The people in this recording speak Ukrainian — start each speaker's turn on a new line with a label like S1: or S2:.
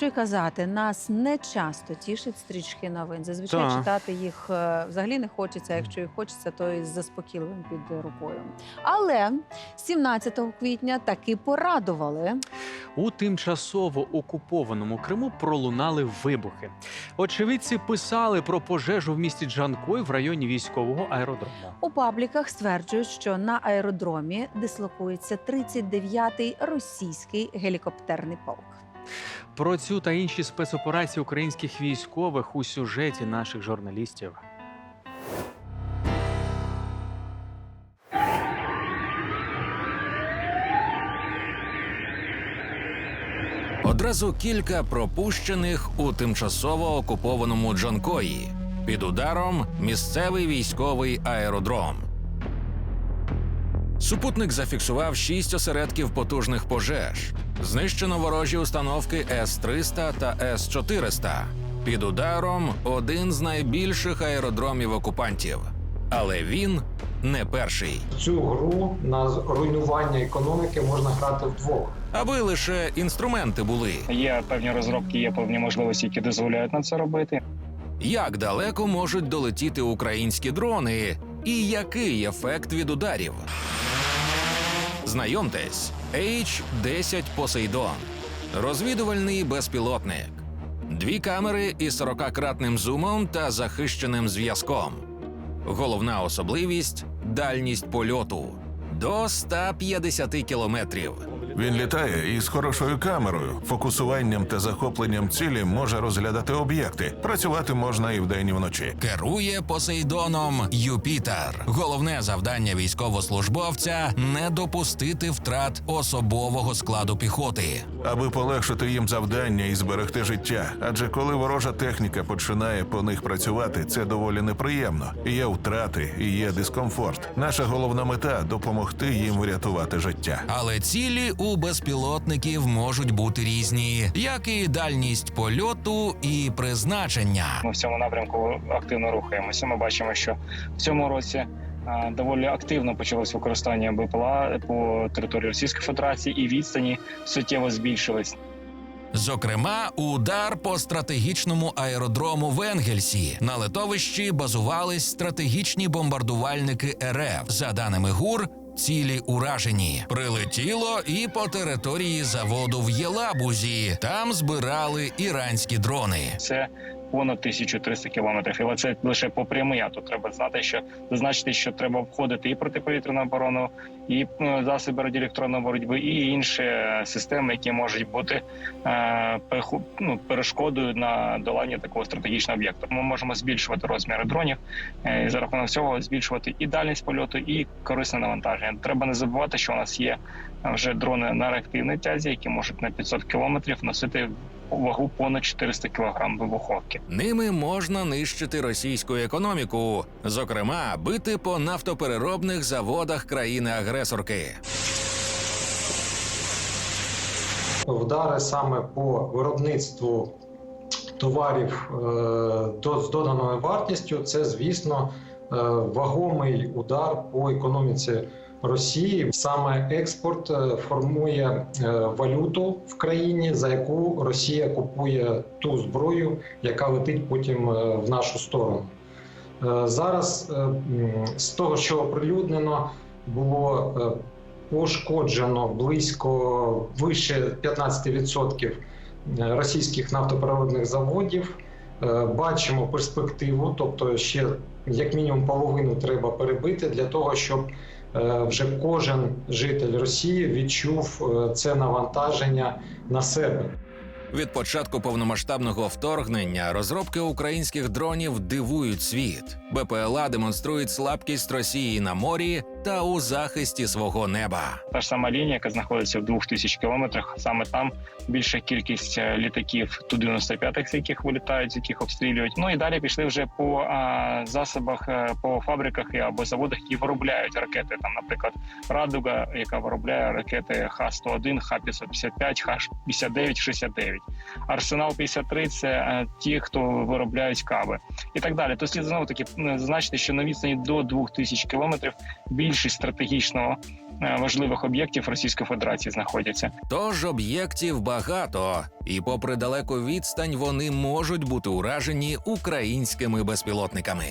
S1: що й казати, нас не часто тішать стрічки новин. Зазвичай
S2: Так.
S1: читати їх е, взагалі не хочеться. Якщо і хочеться, то із заспокійливим під рукою. Але 17 квітня таки порадували.
S2: У тимчасово окупованому Криму пролунали вибухи. Очевидці писали про пожежу в місті Джанкой в районі військового аеродрому.
S1: У пабліках стверджують, що на аеродромі дислокується 39-й російський гелікоптерний полк.
S2: Про цю та інші спецоперації українських військових у сюжеті наших журналістів.
S3: Одразу кілька пропущених у тимчасово окупованому Джанкої. Під ударом місцевий військовий аеродром. Супутник зафіксував шість осередків потужних пожеж. Знищено ворожі установки С-300 та С-400. Під ударом один з найбільших аеродромів окупантів. Але він не перший.
S4: Цю гру на руйнування економіки можна грати вдвох.
S3: Аби лише інструменти були.
S5: Є певні розробки, є певні можливості, які дозволяють нам це робити.
S3: Як далеко можуть долетіти українські дрони, і який ефект від ударів? Знайомтесь, H-10 Посейдон. Розвідувальний безпілотник. Дві камери із 40-кратним зумом та захищеним зв'язком. Головна особливість дальність польоту до 150 кілометрів.
S6: Він літає із хорошою камерою, фокусуванням та захопленням цілі може розглядати об'єкти. Працювати можна і вдень, і вночі.
S3: Керує Посейдоном Юпітер. Головне завдання військовослужбовця не допустити втрат особового складу піхоти.
S6: Аби полегшити їм завдання і зберегти життя. Адже коли ворожа техніка починає по них працювати, це доволі неприємно. Є втрати, і є дискомфорт. Наша головна мета допомогти їм врятувати життя.
S3: Але цілі у безпілотників можуть бути різні, як і дальність польоту і призначення.
S5: Ми в цьому напрямку активно рухаємося. Ми бачимо, що в цьому році доволі активно почалось використання БПЛА по території Російської Федерації, і відстані суттєво збільшились.
S3: Зокрема, удар по стратегічному аеродрому в Енгельсі на летовищі базувались стратегічні бомбардувальники РФ. За даними ГУР, цілі уражені. Прилетіло і по території заводу в Єлабузі. Там збирали іранські дрони.
S5: Це понад 1300 кілометрів. Але це лише по прямій. А тут треба знати, що зазначити, що треба обходити і протиповітряну оборону, і е, засоби радіоелектронної боротьби, і інші е, системи, які можуть бути е, ну, перешкодою на долання такого стратегічного об'єкту. Ми можемо збільшувати розміри дронів е, і за рахунок цього збільшувати і дальність польоту, і корисне навантаження. Треба не забувати, що у нас є е, вже дрони на реактивній тязі, які можуть на 500 кілометрів носити вагу понад 400 кілограм вибуховки.
S3: Ними можна нищити російську економіку, зокрема, бити по нафтопереробних заводах країни-агресорки.
S4: Вдари саме по виробництву товарів е, до, з доданою вартістю це, звісно, е, вагомий удар по економіці Росії. Саме експорт е, формує е, валюту в країні, за яку Росія купує ту зброю, яка летить потім е, в нашу сторону. Зараз з того, що оприлюднено, було пошкоджено близько вище 15% російських нафтопереробних заводів. Бачимо перспективу, тобто ще як мінімум половину треба перебити для того, щоб вже кожен житель Росії відчув е, це навантаження на себе.
S3: Від початку повномасштабного вторгнення розробки українських дронів дивують світ. БПЛА демонструють слабкість Росії на морі та у захисті свого неба.
S5: Та ж сама лінія, яка знаходиться в 2000 кілометрах, саме там більша кількість е, літаків ту 95 з яких вилітають, з яких обстрілюють. Ну і далі пішли вже по а, засобах, е, по фабриках або заводах, які виробляють ракети. Там, наприклад, Радуга, яка виробляє ракети Х-101, Х-555, Х-59, 69. Арсенал 53 – це е, ті, хто виробляють кави і так далі. То слід знову таки зазначити, що на відстані до 2000 кілометрів більшість стратегічного е, важливих об'єктів Російської Федерації знаходяться.
S3: Тож об'єктів багато, і попри далеку відстань вони можуть бути уражені українськими безпілотниками.